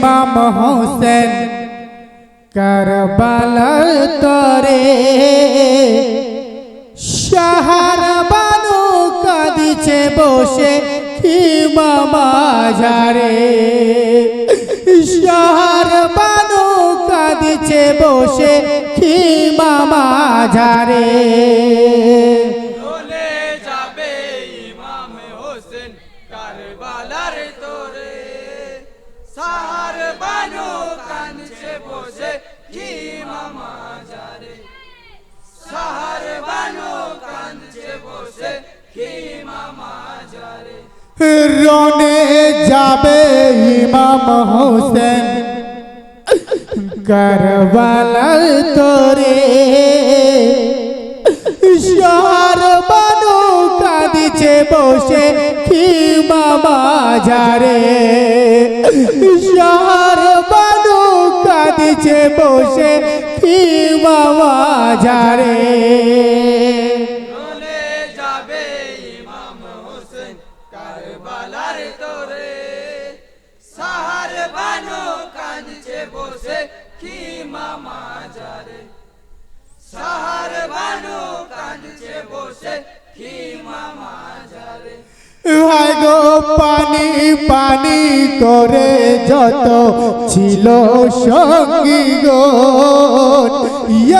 ইমাম হোসেন, কারবালার তরে শাহার বানু কাঁদিছে বসে ইমাম আজারে শাহার বানু কাঁদিছে বসে ইমাম সাহার বানু কানছে বসে কি মামা যারে সাহার বানু কানছে বসে রনে যাবে ইমাম হোসেন। কারবালার তোরে। শহর বানু কাঁদিছে বসে বাবা যারে। শহর বানু কাঁদিছে বসে, কি বাবা কি মামা যারে। সাহার বানু কানছে বসে, কি মামা যারে। গো পানি পানি করে যত ছিল সঙ্গী গো।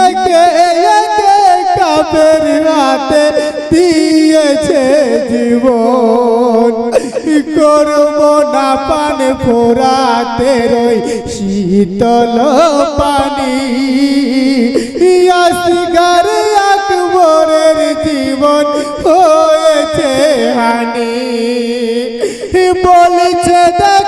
একে কাপের হাতে দিয়েছে জীবন। করব না পান ফোরাতে রই শীতল পানি। আসগার আকবরের জীবন হয়েছে হানি বলছে দেখো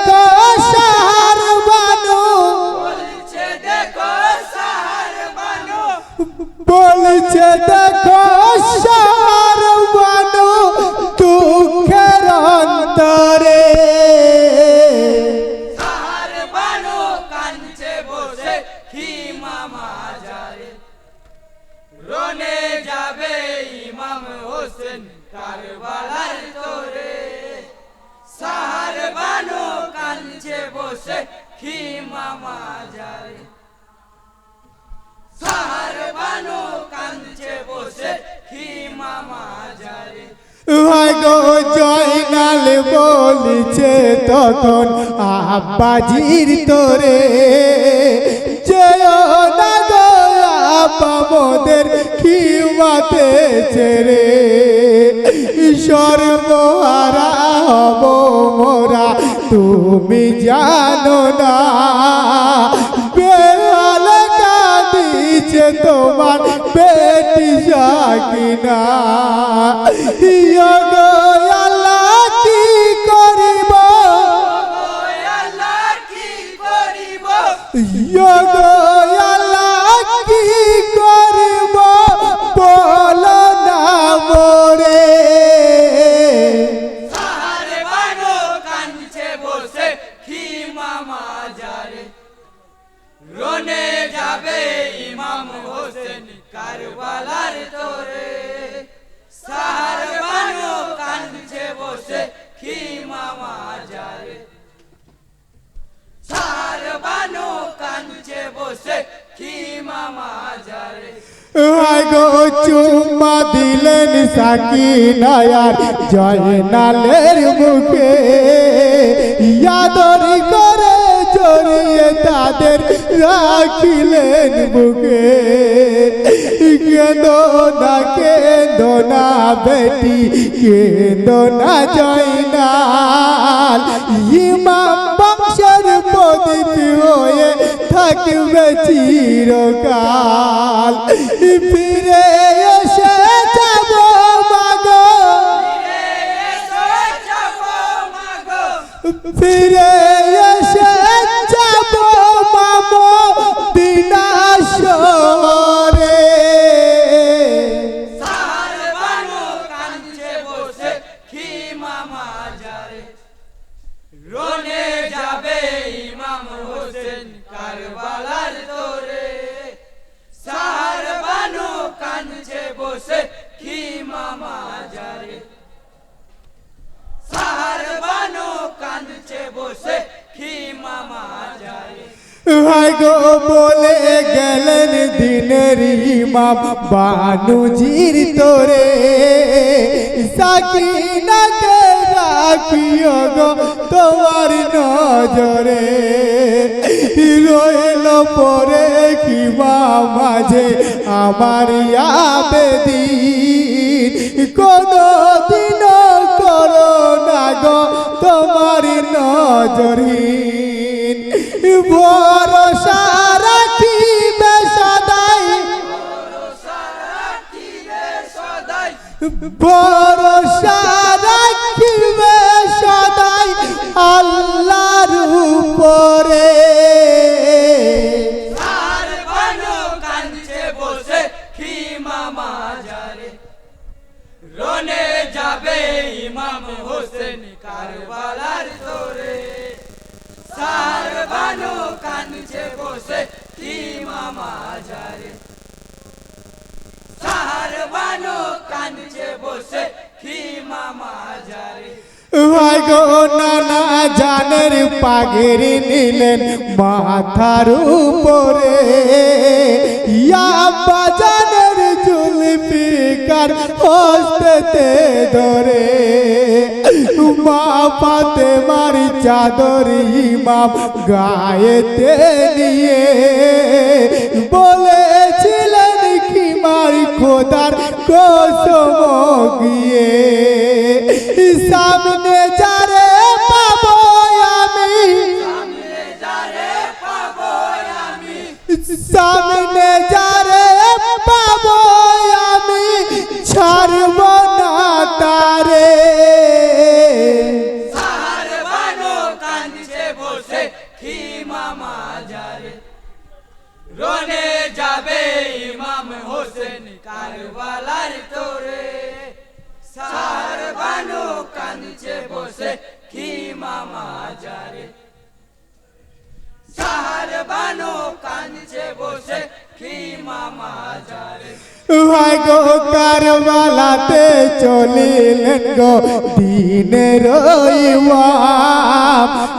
মামা যারে সাহার বলছে তখন, আব্বাজির তোরে, যেও না গো আব্বা মোদের খিমাতে ছেড়ে। সর্বহারা হব মোরা, তুমি জানো না সাকিনা আল্লাহ কি করিব? আল্লাহ কি করিব? বলো না মোরে। রনে যাবে ইমাম হোসেন, কারবালার তোরে। সাহার বানো কানছে বসে কি মামা যারে সাহার বানো কানছে বসে কি মামা যারে গো চুম্মা দিলেন সাকিনায়ার জয়নালের মুখে। করে জড়িয়ে তাদের রাখিলেন বুকে। কেন্দ না কেন্দ না বেটি কেন্দ না জয়নাল। ইমাম বংশের প্রদীপ হয়ে থাকবে চিরকাল। ফিরে এসে যাব মাগো। ফিরে হায় গো বলে গেলেন দিনের ইমাম। বানুজির তোরে সাকিনাকে রাখিও গো তোমার নজরে। রইল পরে কিমা মাঝে আমার আবেদিন। কোনো দিন করো না গো তোমার নজরহীন ভরসা রাখিবে সদাই। সদাই। খিমা মাজারে সার বানো কাঞ্চে বসে খিমা মাজারে। ভাই গো, নানা জানের পাগের নিলেন মাথার উপরে। ইয়া বাজানের জুলফিকার হস্তেতে ধরে। মা পাতে মারি চাদর ইমাম গায়েতে নিয়ে বলেছিলেন কি মারি খোদার কোসম গিয়ে সামনে মাজারে। রনে যাবে ইমাম হোসেন কারবালার তোরে। সার বানো কানছে বসে কি মাজারে। সার বানো কানছে বসে কি মাজারে। ভাই গো কারবালাতে চলিলেন গো দিনের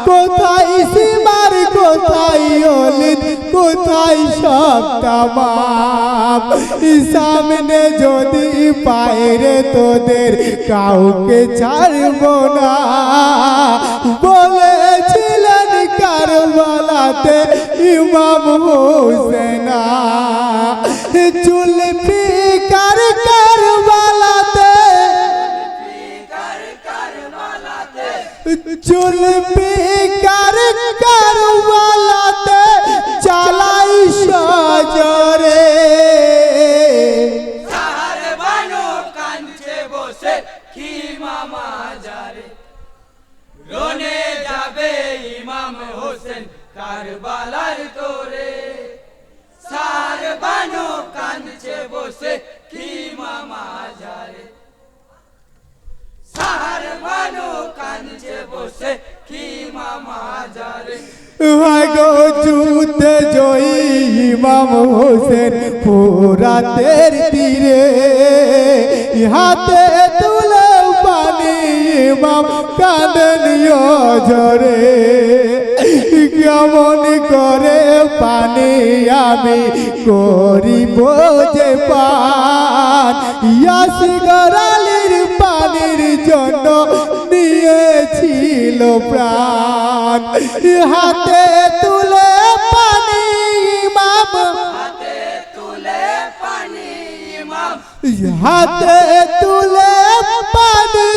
কোথায় সীমার, কোথায় অলিত কোথায় সব তামাম। সামনে যদি পায়রে তোদের, কাউকে ছাড়ব না। বলেছিলেন কারবালাতে ইমাম হোসেনা। চুল চুল ফিকার কারবালাতে যুদ্ধে জয়ী ইমাম হোসেন পুরাতের তীরে। হাতে তুলে পানি ইমাম কাঁদেন জরে কেমন করে পানি আমি করিব যে পান? ইয়াস পানির জন্য নিয়েছিল প্রাণ। হাতে তুলে হাতে তুলে পানি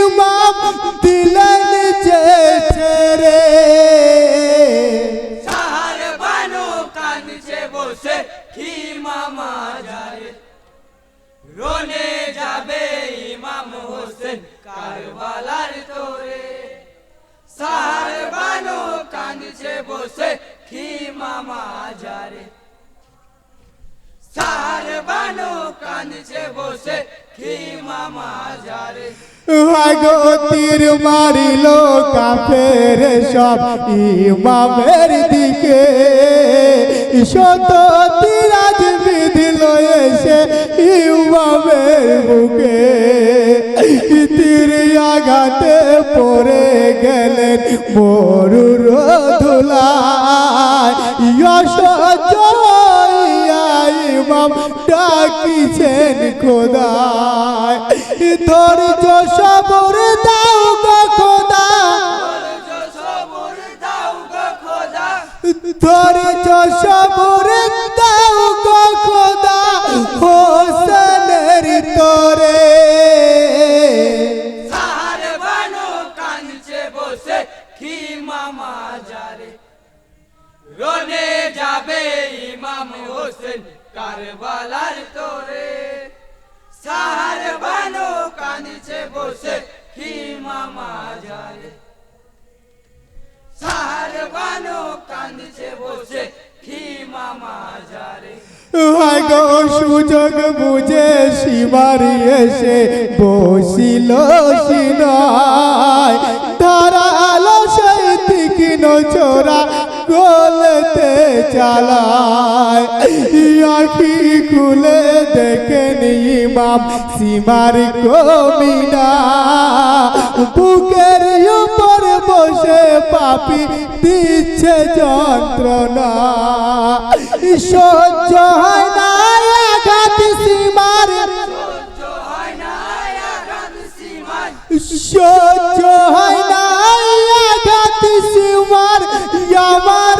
ইমাম দিলেন যে ছেড়ে। সাহার বানো কানছে বসে, খিমা মাজারে। রনে যাবে ইমাম হোসেন কারবালার তোরে। সাহার বানো কানছে বসে, খিমা মাজারে। সাহার বানো কানছে বসে খিমা মাজারে আগো তীর মারিল কাফের সব ইমামের দিকে। শত তিরাজ বিধিল এসে ইমামের বুকে। তীর আঘাতে পড়ে গেলেন মরুর অসহ্য হইয়া ইমাম ডাকিছেন খোদায়। ধৈর্য সবর দাও গো খোদা। ধৈর্য সবুর দাও গো খোদা। হোসেনের তোরে। রনে যাবে ইমাম হোসেন কারবালার তোরে। সাহার বানু কানছে বসে কি মামা যারে সাহার বানু কানছে বসে কি মামা যারে গো সুযোগ বুঝে শিবারি এসে বসিল সিনায়। ধারালো সেই তীক্ষ্ণ চোরা গলতে চালায়। আখি খুলে দেখেন ইমাম সীমার কমিনা। বুকের উপর বসে পাপি দিচ্ছে যন্ত্রণা। সহ্য হয় না আঘাত সীমার। সহ্য হয় না আঘাত সীমার। আমার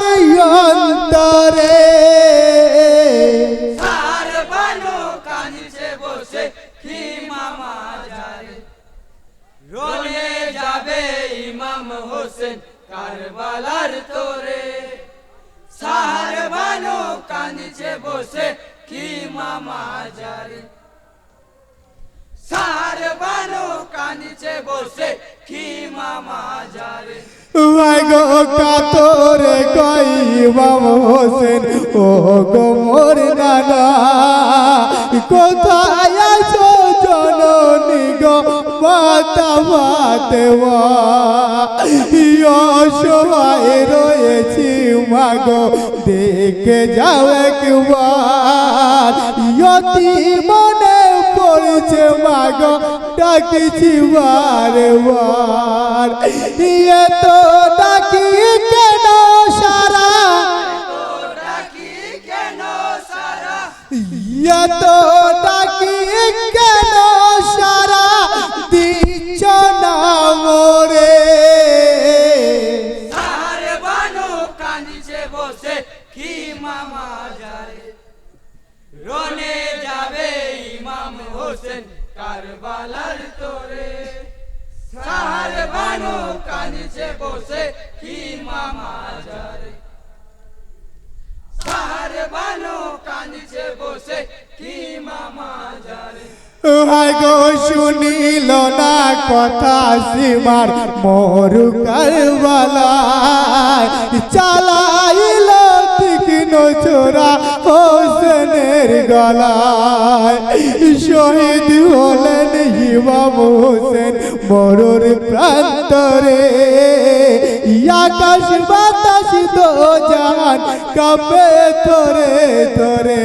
কাতরে কই বাবা হোসেন? ও গো মোর নানা কোথায় আছো জননী গো? মাতা বাতেওয়া অসহায় রয়েছি মাগো। দেখে যাও একবার ইয়তি মনে পড়ছে মাগো ডাকিছি বারে বার। ইয়ে তো ডাকি কেন সারা? ডাকি কেন সারা? ইয়ে তো যারে গো, শুনিল না কথা সীমার মরু কারবালায়। চালাইল তীক্ষ্ণ চোরা হোসেনের গলায়। শহীদ হলেন ইমাম হোসেন মরুর প্রান্তরে। আকাশ বাতাস দো জাহান কাপে তোরে তোরে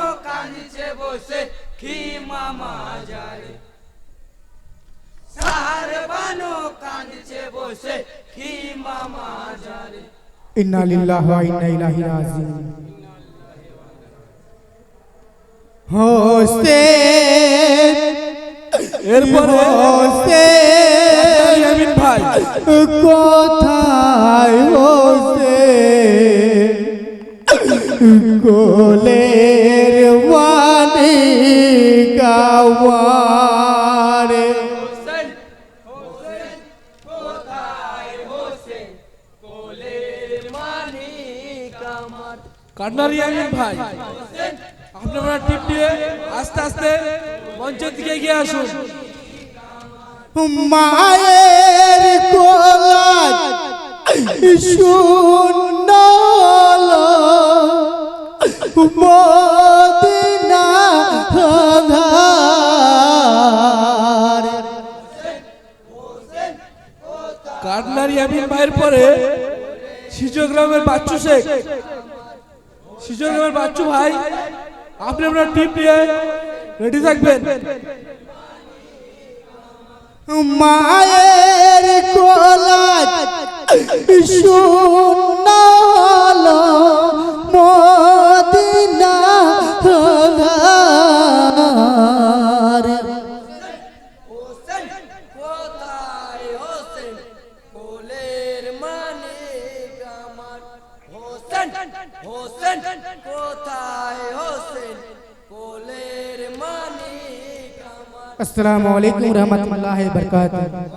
কাঁদছে বসে কি মামা যারে সার বানু কাঁদছে বসে কি মামা যারে ইন্না লিল্লাহি ওয়া ইন্না ইলাইহি রাজিউন। হোসেন এরপরে হোসেন ভাই। কোথায় হোসেন কোলের ওয়ানি গাওয়ারে। কান্নার ইয়ামিন ভাই আপনারা টিপ দিয়ে আস্তে আস্তে মঞ্চের দিকে এগিয়ে আসুন। মায়ের কোলাজ শূন্য গ্রামের বাচ্চু শেখ। শিশু গ্রামের বাচ্চু ভাই, আপনি আপনার টিপ নিয়ে রেডি থাকবেন। মায়ের কোলা শূন্য वालेकुम रहमतुल्लाहि वबरकातुहू